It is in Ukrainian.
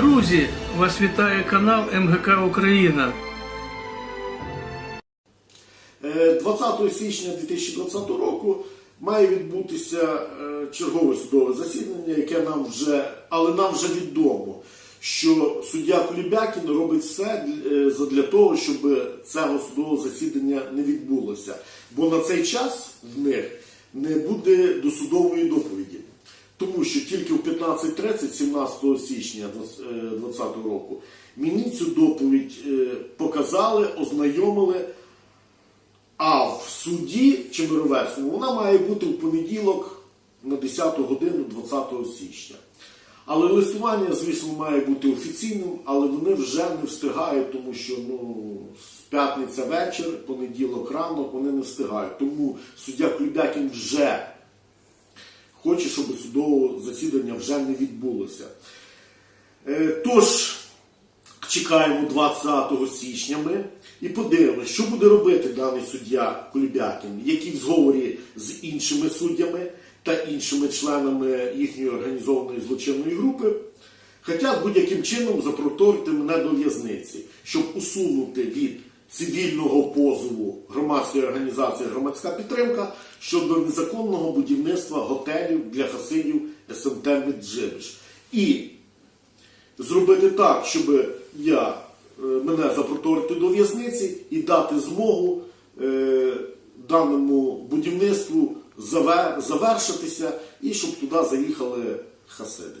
Друзі, вас вітає канал МГК Україна. Е, 20 січня 2020 року має відбутися е, чергове судове засідання, яке нам вже, але нам вже відомо, що суддя Кулібякін робить все е, для того, щоб цього судового засідання не відбулося. Бо на цей час в них не буде досудової доповіді. Тому що тільки в 15.30, 17 січня 2020 року, мені цю доповідь е, показали, ознайомили. А в суді Чемеровецькому вона має бути в понеділок на 10 годину 20 січня. Але листування, звісно, має бути офіційним, але вони вже не встигають, тому що ну, п'ятниця вечір, понеділок ранок вони не встигають. Тому суддя Кулібякін вже хоче, щоб судове засідання вже не відбулося. Е, Тож, чекаємо 20 січня ми і подивимося, що буде робити даний суддя Кулібякін, який в зговорі з іншими суддями та іншими членами їхньої організованої злочинної групи хотять будь-яким чином запроторити мене до в'язниці, щоб усунути від цивільного позову громадської організації Громадська підтримка щодо незаконного будівництва готелів для хасидів СМТ Меджибіж. І зробити так, щоб я, е, мене запроторити до в'язниці і дати змогу е, даному будівництву завершитися і щоб туди заїхали хасиди.